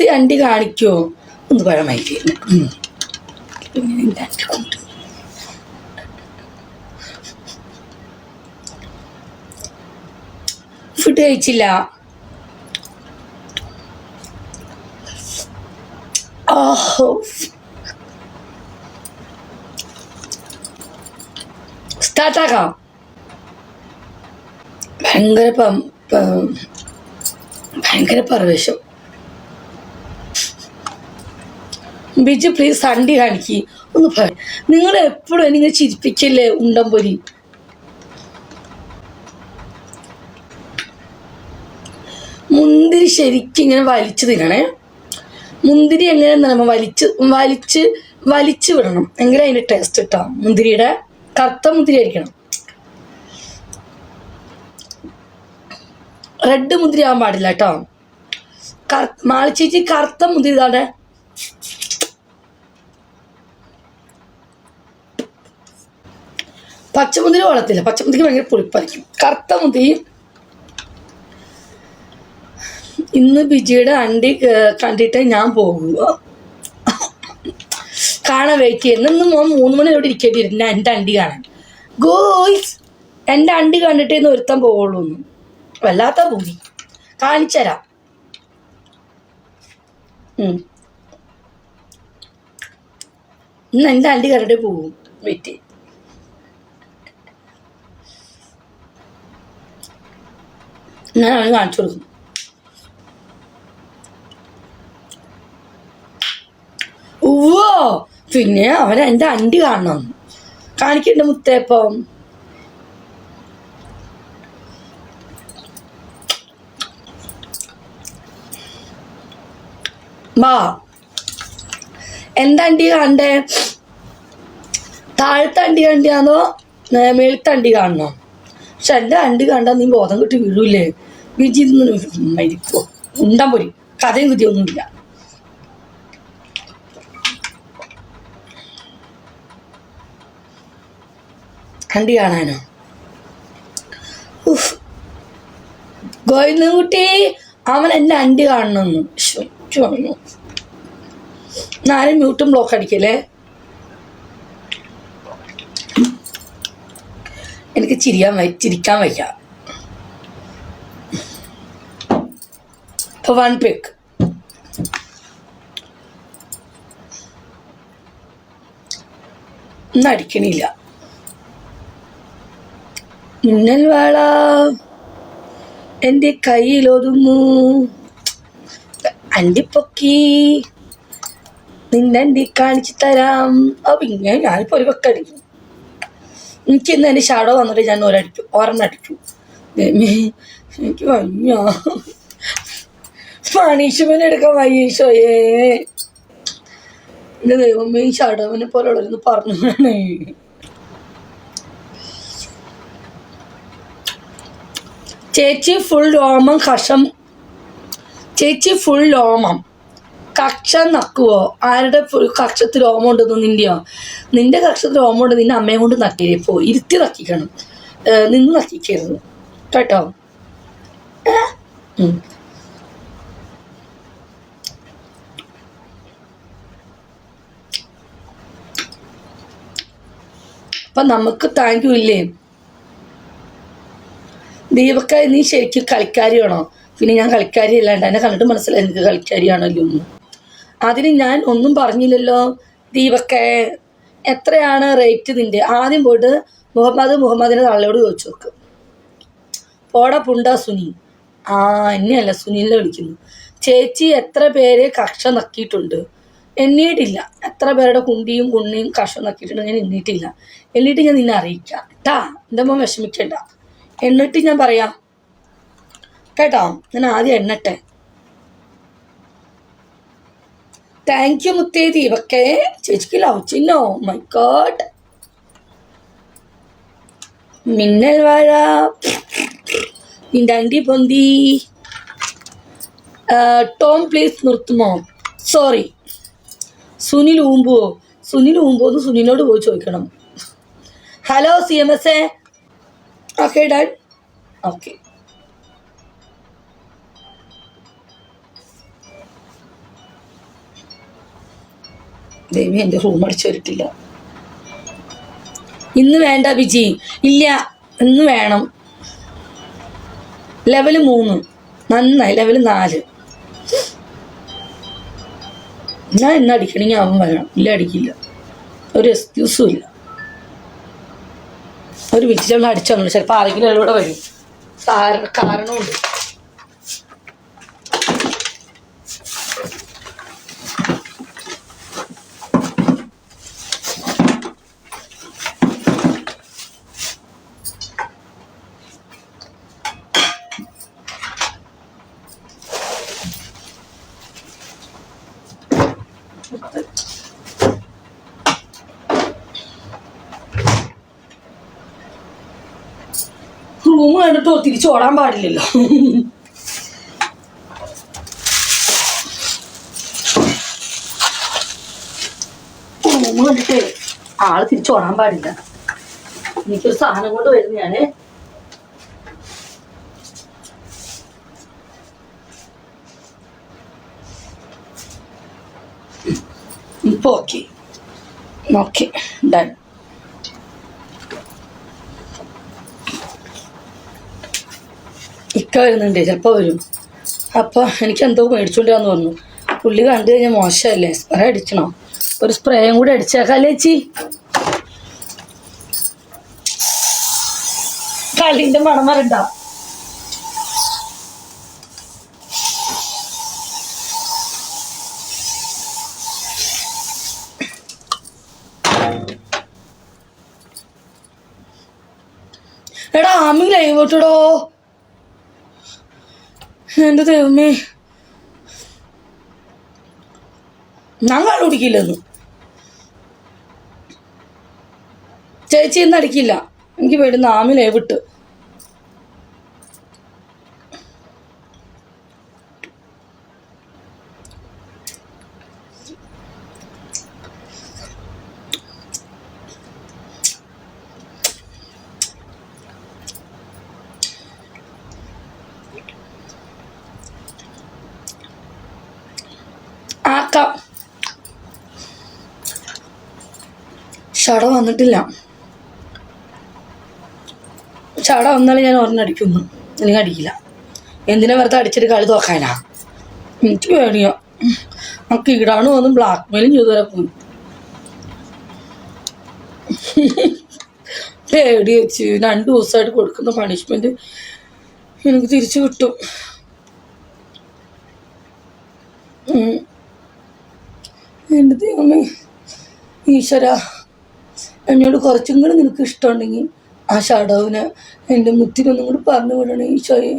Glass അണ്ടി കാണിക്കോ? ഒന്ന് പഴമായിട്ട് പിന്നെ ഫുഡ് കഴിച്ചില്ല. സ്റ്റാർട്ടാക്കാം ഭയങ്കര ഭയങ്കര പരവേശം. ബിജു പ്ലീസ് സണ്ടി കാണിക്ക്. ഒന്ന് പറ. നിങ്ങൾ എപ്പോഴും നിങ്ങൾ ചിരിപ്പിക്കല്ലേ ഉണ്ടംപൊരി? മുന്തിരി ശരിക്കും ഇങ്ങനെ വലിച്ചു തിന്നണേ. മുന്തിരി എങ്ങനെ നമ്മൾ വലിച്ച് വലിച്ച് വലിച്ചു വിടണം. എങ്ങനെ അതിന്റെ ടേസ്റ്റ് കിട്ടാം. മുന്തിരിയുടെ കറുത്ത മുന്തിരി ആയിരിക്കണം. റെഡ് മുന്തിരി ആവാൻ പാടില്ല കേട്ടോ. മാളിച്ചേച്ചി കറുത്ത മുന്തിരി ഇതാടെ പച്ചമുന്തിരി വളർത്തില്ല. പച്ചമുന്തിരിക്ക് ഭയങ്കര പുളിപ്പായിരിക്കും. കറുത്ത മുന്തിരി ഇന്ന് ബിജിയുടെ അണ്ടി കണ്ടിട്ടേ ഞാൻ പോകുള്ളൂ കാണാൻ വെയിറ്റ് ചെയ്യുന്നു. ഇന്ന് മോൻ മൂന്ന് മണി അവിടെ ഇരിക്കേണ്ടി വരുന്ന എന്റെ അണ്ടി കാണാൻ. ഗോയ്സ് എന്റെ അണ്ടി കണ്ടിട്ടേ ഇന്ന് ഒരുത്തൻ പോകുള്ളൂ എന്ന് വല്ലാത്ത ഭൂമി കാണിച്ചുതരാം ഇന്ന് എന്റെ അണ്ടി കണ്ടിട്ടേ പോകും വെയിറ്റ് ഞാൻ അവന് കാണിച്ചു കൊടുക്കും ഉവ്വോ! പിന്നെ അവൻ എന്റെ അണ്ടി കാണണം. കാണിക്കണ്ട മുത്തേപ്പം വാ. എന്താ അണ്ടി കാണണ്ടേ? താഴത്തെ അണ്ടി കണ്ടിയാണോ? മേളത്തെ അണ്ടി കാണണോ. പക്ഷെ എന്റെ അണ്ടി കണ്ടാൽ നീ ബോധം കിട്ടി വീഴൂലേ വിജി മരിക്കോ ഉണ്ടാൻ കഥയും കുതിയൊന്നുമില്ല കണ്ടി കാണാനോ. ഗോവിന്ദൻകുട്ടി അവൻ എന്നെ അണ്ടി കാണണമെന്ന്. ശ്ശോ, പറഞ്ഞു. ആരും മ്യൂട്ടും ബ്ലോക്ക് അടിക്കല്ലേ? എനിക്ക് ചിരിയാൻ ചിരിക്കാൻ വയ്ക്കാം വൺ പിക്ക് ഇന്ന് അടിക്കണില്ല. മിന്നൽ വേള. എന്റെ കയ്യിൽ കയ്യിലൊതുങ്ങൂ അണ്ടിപ്പൊക്കി നിന്നണ്ടി കാണിച്ചു തരാം. ആ ഇങ്ങനെ ഞാനിപ്പോൾ ഒരു വെക്കടിക്കും എനിക്ക് ഇന്ന് എന്റെ ഷാഡോ വന്നിട്ട് ഞാൻ ഒരടിക്കും. ഒരെണ്ണം അടിക്കും. എനിക്ക് വയ്യ. പണിഷ്മെന്റ് എടുക്കാൻ വയ്യ ഈശോയെ. എന്റെ ദൈവമേ ഈ ചടവനെ പോലുള്ളവരെന്ന് പറഞ്ഞു ചേച്ചി ഫുൾ രോമം കഷം. ചേച്ചി ഫുൾ രോമം. കക്ഷ നക്കുവോ? ആരുടെ കക്ഷത്തിൽ രോമം ഉണ്ടെന്ന് നിന്റെയോ? നിന്റെ കക്ഷത്തിൽ രോമം ഉണ്ട് നിന്റെ അമ്മയെ കൊണ്ട് നക്കിയേ പോ ഇരുത്തി നക്കിക്കണം. നിന്ന് നക്കിക്കരുത്. കേട്ടോ? അപ്പൊ നമുക്ക് താങ്ക് യു ഇല്ലേ? ദീപക്ക നീ ശരിക്കും കളിക്കാരിയാണോ? പിന്നെ ഞാൻ കളിക്കാരി അല്ലാണ്ട് എന്നെ കണ്ടിട്ട് മനസ്സിലായി എനിക്ക് കളിക്കാരിയാണല്ലോ എന്ന്. അതിന് ഞാൻ ഒന്നും പറഞ്ഞില്ലല്ലോ ദീപക്ക. എത്രയാണ് റേറ്റ് നിന്റെ? ആദ്യം പോയിട്ട് മുഹമ്മദ് മുഹമ്മദിനെ തള്ളയോട് ചോദിച്ചു നോക്ക്. പോടാ പുണ്ട സുനി. ആ എന്നെയല്ല സുനിലിനെ വിളിക്കുന്നു. ചേച്ചി എത്ര പേര് കക്ഷ നക്കിയിട്ടുണ്ട്? എണ്ണിയിട്ടില്ല എത്ര പേരുടെ കുണ്ടിയും കുണ്ണിയും കക്ഷ നക്കിയിട്ടുണ്ട് ഞാൻ എണ്ണിയിട്ടില്ല എണ്ണിയിട്ട് ഞാൻ നിന്നെ അറിയിക്കാം. കേട്ടാ എന്റെ വിഷമിക്കണ്ട. എണ്ണിട്ട് ഞാൻ പറയാം കേട്ടോ ഞാൻ ആദ്യം എണ്ണട്ടെ. താങ്ക് യു മുത്തേ ദീപക്കേ. ചേച്ചിക്ക് ലവ് ചിന്നോ? മൈ ഗോഡ് മിന്നൽ വാഴ. നിന്റെ അണ്ടി പൊന്തി. ടോം പ്ലീസ് നിർത്തുമോ? സോറി സുനിൽ ഊമ്പുവോ? സുനിൽ ഊമ്പോ എന്ന് സുനിലിനോട് പോയി ചോദിക്കണം. Hello C M S A? Okay dad okay ദൈവം എന്റെ റൂം അടിച്ചു വരിട്ടില്ല. ഇന്ന് വേണ്ട ബിജി ഇല്ല ഇന്ന് വേണം. ലെവൽ മൂന്ന്. നന്നായി ലെവൽ നാല്. ഞാൻ എന്നാ അടിക്കണമെങ്കിൽ അവൻ വരണം. ഇല്ല അടിക്കില്ല. ഒരു എക്സ്ക്യൂസും ഇല്ല. ഒരു വിറ്റിലുള്ള അടിച്ചു ചിലപ്പോൾ ആരെങ്കിലും ഇവിടെ വരും. കാരണം കാരണമുണ്ട്. റൂം കണ്ടിട്ട് തിരിച്ചു ഓടാൻ പാടില്ലല്ലോ. റൂം കണ്ടിട്ട് ആൾ തിരിച്ചു ഓടാൻ പാടില്ല. എനിക്കൊരു സാധനം കൊണ്ട് വരുന്ന ഞാൻ. ഇപ്പൊ ഓക്കെ. Okay done. ഇക്ക വരുന്നുണ്ട് ചിലപ്പോൾ വരും. അപ്പോൾ എനിക്ക് എന്തോ മേടിച്ചുകൊണ്ടിരാന്ന് പറഞ്ഞു. പുള്ളി കണ്ടു കഴിഞ്ഞാൽ മോശമല്ലേ സ്പ്രേ അടിക്കണോ ഒരു സ്പ്രേയും കൂടി അടിച്ചേക്കാല്ലേ ചേച്ചി? കളിന്റെ മണം വരണ്ട. എടാ ആമി ലൈവ് വിട്ടടോ എന്റെ ദൈവമേ. കള്ളു കുടിക്കില്ലെന്ന് ചേച്ചി ഇന്ന് അടിക്കില്ല. എനിക്ക് പേടി നാമിലേ വിട്ട് ആക്കാം ചട വന്നിട്ടില്ല. ചട വന്നാലും ഞാൻ ഒരെണ്ണം അടിക്കുന്നു അല്ലെങ്കിൽ അടിക്കില്ല. എന്തിനാ വെറുതെ അടിച്ചിട്ട് കളി തോക്കാനാ എനിക്ക് വേണിയോ ആ കീടാണ് വന്നും ബ്ലാക്ക് മെയിലും ചെയ്തു വരെ പോയി പേടി വെച്ച് രണ്ട് ദിവസമായിട്ട് കൊടുക്കുന്ന പണിഷ്മെന്റ് എനിക്ക് തിരിച്ചു കിട്ടും. എന്റെ ദൈവമേ ഈശ്വര എന്നോട് കുറച്ചും കൂടെ നിനക്ക് ഇഷ്ടമുണ്ടെങ്കിൽ ആ ഷാഡോവിനെ എന്റെ മുത്തിനൊന്നും കൂടി പറഞ്ഞു വിടണേ ഈശോയെ.